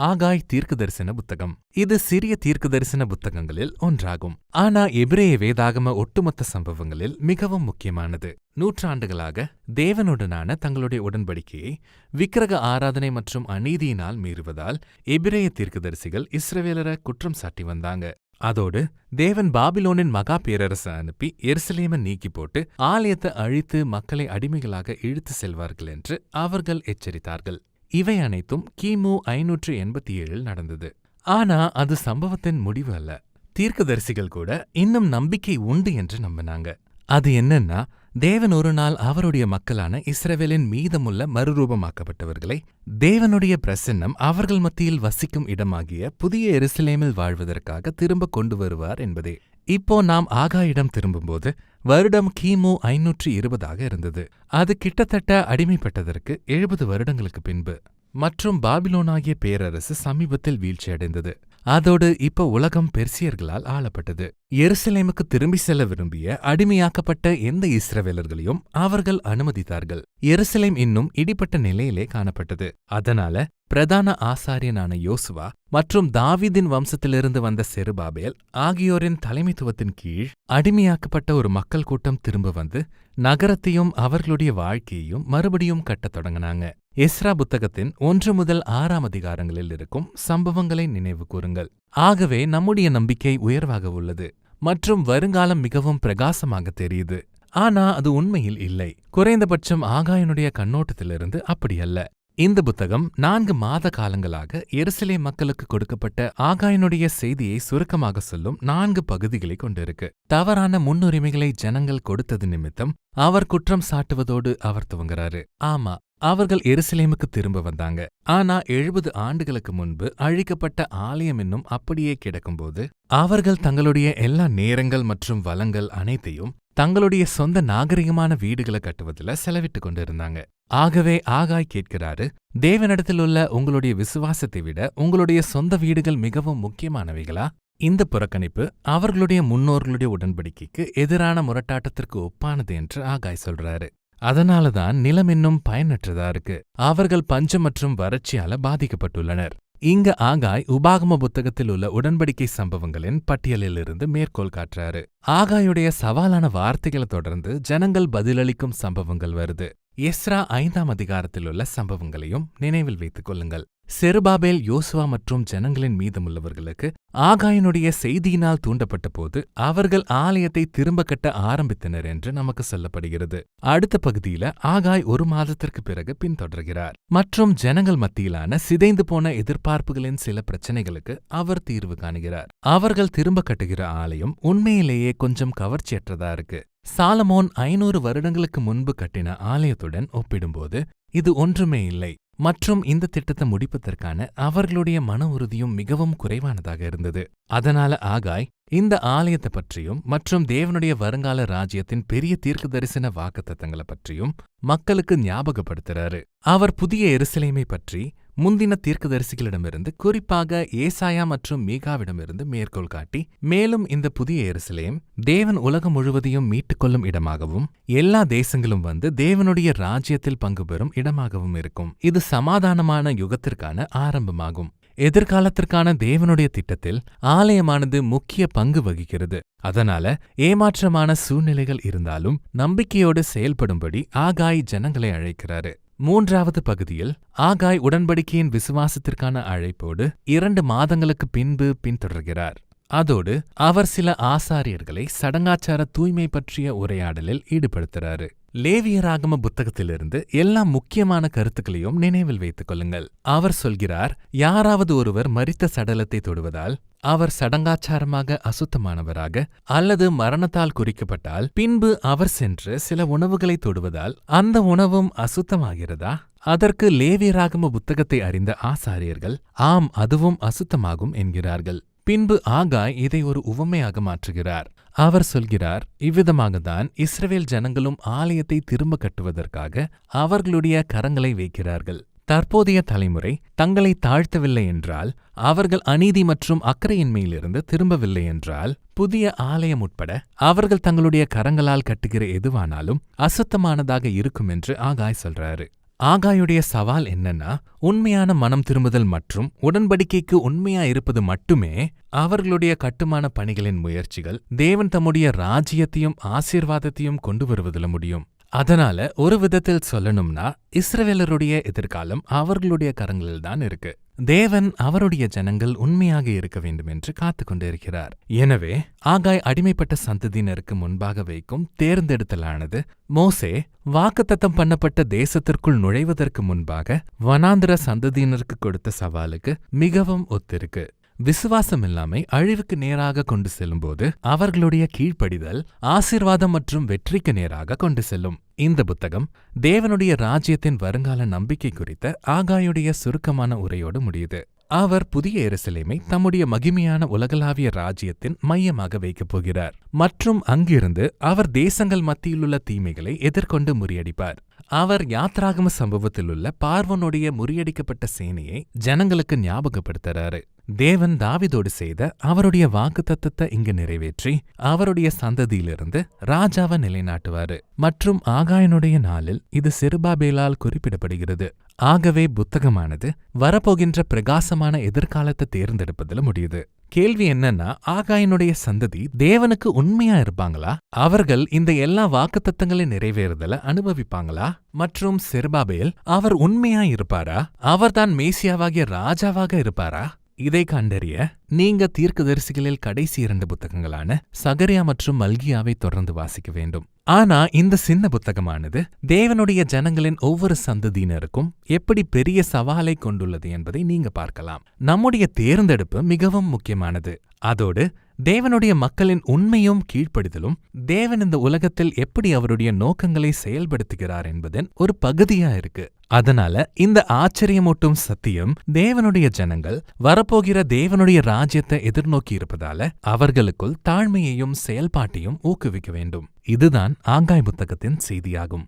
ஆகாய் தீர்க்கதரிசன புத்தகம். இது சிறிய தீர்க்கதரிசன புத்தகங்களில் ஒன்றாகும். ஆனா எபிரேய வேதாகம ஒட்டுமொத்த சம்பவங்களில் மிகவும் முக்கியமானது. நூற்றாண்டுகளாக தேவனுடனான தங்களுடைய உடன்படிக்கையை விக்கிரக ஆராதனை மற்றும் அநீதியினால் மீறுவதால் எபிரேய தீர்க்கதரிசிகள் இஸ்ரவேலரை குற்றம் சாட்டி வந்தாங்க. அதோடு தேவன் பாபிலோனின் மகா பேரரசை அனுப்பி எருசலேமை நீக்கி போட்டு ஆலயத்தை அழித்து மக்களை அடிமைகளாக இழுத்து செல்வார்கள் என்று அவர்கள் எச்சரித்தார்கள். இவை அனைத்தும் கிமு ஐநூற்று எண்பத்தி ஏழில் நடந்தது. ஆனா அது சம்பவத்தின் முடிவு அல்ல. தீர்க்கதரிசிகள் கூட இன்னும் நம்பிக்கை உண்டு என்று நம்பினாங்க. அது என்னன்னா தேவன் ஒரு நாள் அவருடைய மக்களான இஸ்ரவேலின் மீதமுள்ள மறுரூபமாக்கப்பட்டவர்களை தேவனுடைய பிரசன்னம் அவர்கள் மத்தியில் வசிக்கும் இடமாகிய புதிய எருசலேமில் வாழ்வதற்காக திரும்ப கொண்டு வருவார் என்பதே. இப்போ நாம் ஆகாயிடம் திரும்பும்போது வருடம் கிமு ஐநூற்றி இருபதாக இருந்தது. அது கிட்டத்தட்ட அடிமைப்பட்டதற்கு எழுபது வருடங்களுக்கு பின்பு. மற்றும் பாபிலோனாகிய பேரரசு சமீபத்தில் வீழ்ச்சியடைந்தது. அதோடு இப்ப உலகம் பெர்சியர்களால் ஆளப்பட்டது. எருசலேமுக்கு திரும்பி செல்ல விரும்பிய அடிமையாக்கப்பட்ட எந்த இஸ்ரவேலர்களையும் அவர்கள் அனுமதித்தார்கள். எருசலேம் இன்னும் இடிப்பட்ட நிலையிலே காணப்பட்டது. அதனால பிரதான ஆசாரியனான யோசுவா மற்றும் தாவீதின் வம்சத்திலிருந்து வந்த செருபாபேல் ஆகியோரின் தலைமைத்துவத்தின் கீழ் அடிமையாக்கப்பட்ட ஒரு மக்கள் கூட்டம் திரும்ப வந்து நகரத்தையும் அவர்களுடைய வாழ்க்கையையும் மறுபடியும் கட்டத் தொடங்கினாங்க. எஸ்ரா புத்தகத்தின் ஒன்று முதல் ஆறாம் அதிகாரங்களில் இருக்கும் சம்பவங்களை நினைவு கூறுங்கள். ஆகவே நம்முடைய நம்பிக்கை உயர்வாக உள்ளது மற்றும் வருங்காலம் மிகவும் பிரகாசமாக தெரியுது. ஆனா அது உண்மையில் இல்லை. குறைந்தபட்சம் ஆகாயனுடைய கண்ணோட்டத்திலிருந்து அப்படியல்ல இந்த புத்தகம் நான்கு மாத காலங்களாக எருசலே மக்களுக்கு கொடுக்கப்பட்ட ஆகாயனுடைய செய்தியை சுருக்கமாக சொல்லும் நான்கு பகுதிகளை கொண்டிருக்கு. தவறான முன்னுரிமைகளை ஜனங்கள் கொடுத்தது நிமித்தம் அவர் குற்றம் சாட்டுவதோடு அவர் துவங்குறாரு. ஆமா அவர்கள் எருசலேமுக்கு திரும்ப வந்தாங்க. ஆனா எழுபது ஆண்டுகளுக்கு முன்பு அழிக்கப்பட்ட ஆலயம் இன்னும் அப்படியே கிடக்கும்போது அவர்கள் தங்களுடைய எல்லா நேரங்கள் மற்றும் வளங்கள் அனைத்தையும் தங்களுடைய சொந்த நாகரிகமான வீடுகளை கட்டுவதில் செலவிட்டு கொண்டிருந்தாங்க. ஆகவே ஆகாய் கேட்கிறாரு தேவனிடத்தில் உள்ள உங்களுடைய விசுவாசத்தை விட உங்களுடைய சொந்த வீடுகள் மிகவும் முக்கியமானவைகளா? இந்த புறக்கணிப்பு அவர்களுடைய முன்னோர்களுடைய உடன்படிக்கைக்கு எதிரான முரட்டாட்டத்திற்கு ஒப்பானது என்று ஆகாய் சொல்றாரு. அதனாலதான் நிலம் இன்னும் பயனற்றதா இருக்கு. அவர்கள் பஞ்சம் மற்றும் வறட்சியால பாதிக்கப்பட்டுள்ளனர். இங்க ஆகாய் உபாகம புத்தகத்தில் உள்ள உடன்படிக்கை சம்பவங்களின் பட்டியலிலிருந்து மேற்கோள் காட்டுறாரு. ஆகாயுடைய சவாலான வார்த்தைகளை தொடர்ந்து ஜனங்கள் பதிலளிக்கும் சம்பவங்கள் வருது. எஸ்ரா ஐந்தாம் அதிகாரத்தில் உள்ள சம்பவங்களையும் நினைவில் வைத்துக் கொள்ளுங்கள். செருபாபேல் யோசுவா மற்றும் ஜனங்களின் மீதமுள்ளவர்களுக்கு ஆகாயனுடைய செய்தியினால் தூண்டப்பட்ட போது அவர்கள் ஆலயத்தை திரும்ப கட்ட ஆரம்பித்தனர் என்று நமக்கு சொல்லப்படுகிறது. அடுத்த பகுதியில ஆகாய் ஒரு மாதத்திற்கு பிறகு பின்தொடர்கிறார். மற்றும் ஜனங்கள் மத்தியிலான சிதைந்து போன எதிர்பார்ப்புகளின் சில பிரச்சனைகளுக்கு அவர் தீர்வு காணுகிறார். அவர்கள் திரும்ப கட்டுகிற ஆலயம் உண்மையிலேயே கொஞ்சம் கவர்ச்சியற்றதா இருக்கு. சாலமோன் ஐநூறு வருடங்களுக்கு முன்பு கட்டின ஆலயத்துடன் ஒப்பிடும்போது இது ஒன்றுமே இல்லை. மற்றும் இந்த திட்டத்தை முடிப்பதற்கான அவர்களுடைய மன உறுதியும் மிகவும் குறைவானதாக இருந்தது. அதனால ஆகாய் இந்த ஆலயத்தை பற்றியும் மற்றும் தேவனுடைய வருங்கால ராஜ்யத்தின் பெரிய தீர்க்க தரிசன வாக்குத்தத்தங்களை பற்றியும் மக்களுக்கு ஞாபகப்படுத்துறாரு. அவர் புதிய எருசலேமை பற்றி முந்தின தீர்க்கதரிசிகளிடமிருந்து குறிப்பாக ஏசாயா மற்றும் மீகாவிடமிருந்து மேற்கோள் காட்டி மேலும் இந்த புதிய எருசலேம் தேவன் உலகம் முழுவதையும் மீட்டுக்கொள்ளும் இடமாகவும் எல்லா தேசங்களும் வந்து தேவனுடைய ராஜ்யத்தில் பங்கு பெறும் இடமாகவும் இருக்கும். இது சமாதானமான யுகத்திற்கான ஆரம்பமாகும். எதிர்காலத்திற்கான தேவனுடைய திட்டத்தில் ஆலயமானது முக்கிய பங்கு வகிக்கிறது. அதனால ஏமாற்றமான சூழ்நிலைகள் இருந்தாலும் நம்பிக்கையோடு செயல்படும்படி ஆகாய் ஜனங்களை அழைக்கிறாரு. மூன்றாவது பகுதியில் ஆகாய் உடன்படிக்கையின் விசுவாசத்திற்கான அழைப்போடு இரண்டு மாதங்களுக்கு பின்பு பின்தொடர்கிறார். அதோடு அவர் சில ஆசாரியர்களை சடங்காச்சார தூய்மை பற்றிய உரையாடலில் ஈடுபடுத்துறாரு. லேவியராகம புத்தகத்திலிருந்து எல்லா முக்கியமான கருத்துக்களையும் நினைவில் வைத்துக் கொள்ளுங்கள். அவர் சொல்கிறார் யாராவது ஒருவர் மரித்த சடலத்தை தொடுவதால் அவர் சடங்காச்சாரமாக அசுத்தமானவராக அல்லது மரணத்தால் குறிக்கப்பட்டால் பின்பு அவர் சென்று சில உணவுகளை தொடுவதால் அந்த உணவும் அசுத்தமாகிறதா? அதற்கு லேவியராகம புத்தகத்தை அறிந்த ஆசாரியர்கள் ஆம் அதுவும் அசுத்தமாகும் என்கிறார்கள். பின்பு ஆகாய் இதை ஒரு உவமையாக மாற்றுகிறார். அவர் சொல்கிறார் இவ்விதமாகத்தான் இஸ்ரவேல் ஜனங்களும் ஆலயத்தை திரும்ப கட்டுவதற்காக அவர்களுடைய கரங்களை வைக்கிறார்கள். தற்போதைய தலைமுறை தங்களை தாழ்த்தவில்லை என்றால் அவர்கள் அநீதி மற்றும் அக்கறையின்மையிலிருந்து திரும்பவில்லை என்றால் புதிய ஆலயம் உட்பட அவர்கள் தங்களுடைய கரங்களால் கட்டுகிற எதுவானாலும் அசுத்தமானதாக இருக்கும் என்று ஆகாய் சொல்றாரு. ஆகாயுடைய சவால் என்னன்னா உண்மையான மனம் திரும்புதல் மற்றும் உடன்படிக்கைக்கு உண்மையா இருப்பது மட்டுமே அவர்களுடைய கட்டுமான பணிகளின் முயற்சிகள் தேவன் தம்முடைய ராஜ்யத்தையும் ஆசீர்வாதத்தையும் கொண்டு வருவதில் முடியும். அதனால ஒரு விதத்தில் சொல்லணும்னா இஸ்ரவேலருடைய எதிர்காலம் அவர்களுடைய கரங்களில் தான் இருக்கு. தேவன் அவருடைய ஜனங்கள் உண்மையாக இருக்க வேண்டும் என்று காத்துக் கொண்டிருக்கிறார் எனவே ஆகாய் அடிமைப்பட்ட சந்ததியினருக்கு முன்பாக வைக்கும் தேர்ந்தெடுத்தலானது மோசே வாக்குத்தத்தம் பண்ணப்பட்ட தேசத்திற்குள் நுழைவதற்கு முன்பாக வனாந்திர சந்ததியினருக்கு கொடுத்த சவாலுக்கு மிகவும் ஒத்திருக்கு. விசுவாசம் இல்லாமை அழிவுக்கு நேராக கொண்டு செல்லும்போது அவர்களுடைய கீழ்ப்படிதல் ஆசீர்வாதம் மற்றும் வெற்றிக்கு நேராக கொண்டு செல்லும். இந்த புத்தகம் தேவனுடைய ராஜ்யத்தின் வருங்கால நம்பிக்கை குறித்த ஆகாயுடைய சுருக்கமான உரையோடு முடியுது. அவர் புதிய எருசலேமை தம்முடைய மகிமையான உலகளாவிய ராஜ்யத்தின் மையமாக வைக்கப் போகிறார். மற்றும் அங்கிருந்து அவர் தேசங்கள் மத்தியிலுள்ள தீமைகளை எதிர்கொண்டு முறியடிப்பார். அவர் யாத்ராகம சம்பவத்திலுள்ள பார்வனுடைய முறியடிக்கப்பட்ட சேனையை ஜனங்களுக்கு ஞாபகப்படுத்துறாரு. தேவன் தாவிதோடு செய்த அவருடைய வாக்குத்தத்தத்தை இங்கு நிறைவேற்றி அவருடைய சந்ததியிலிருந்து ராஜாவை நிலைநாட்டுவாரு. மற்றும் ஆகாயனுடைய நாளில் இது செருபாபேலால் குறிப்பிடப்படுகிறது. ஆகவே புத்தகமானது வரப்போகின்ற பிரகாசமான எதிர்காலத்தை தேர்ந்தெடுப்பதில் முடியுது. கேள்வி என்னன்னா ஆகாயனுடைய சந்ததி தேவனுக்கு உண்மையா இருப்பாங்களா? அவர்கள் இந்த எல்லா வாக்குத்தத்தங்களை நிறைவேறுதல அனுபவிப்பாங்களா? மற்றும் செர்பாபேல் அவர் உண்மையா இருப்பாரா? அவர்தான் மேசியாவாகிய ராஜாவாக இருப்பாரா? இதை கண்டறிய நீங்க தீர்க்கதரிசிகளில் கடைசி இரண்டு புத்தகங்களான சகரியா மற்றும் மல்கியாவை தொடர்ந்து வாசிக்க வேண்டும். ஆனா இந்த சின்ன புத்தகமானது தேவனுடைய ஜனங்களின் ஒவ்வொரு சந்ததியினருக்கும் எப்படி பெரிய சவாலை கொண்டுள்ளது என்பதை நீங்க பார்க்கலாம். நம்முடைய தேர்ந்தெடுப்பு மிகவும் முக்கியமானது. அதோடு தேவனுடைய மக்களின் உண்மையும் கீழ்ப்படிதலும் தேவன் இந்த உலகத்தில் எப்படி அவருடைய நோக்கங்களை செயல்படுத்துகிறார் என்பதன் ஒரு பகுதியா இருக்கு. அதனால இந்த ஆச்சரியமூட்டும் சத்தியம் தேவனுடைய ஜனங்கள் வரப்போகிற தேவனுடைய ராஜ்யத்தை எதிர்நோக்கி இருப்பதால அவர்களுக்குள் தாழ்மையையும் செயல்பாட்டையும் ஊக்குவிக்க வேண்டும். இதுதான் ஆங்காய் புத்தகத்தின் செய்தியாகும்.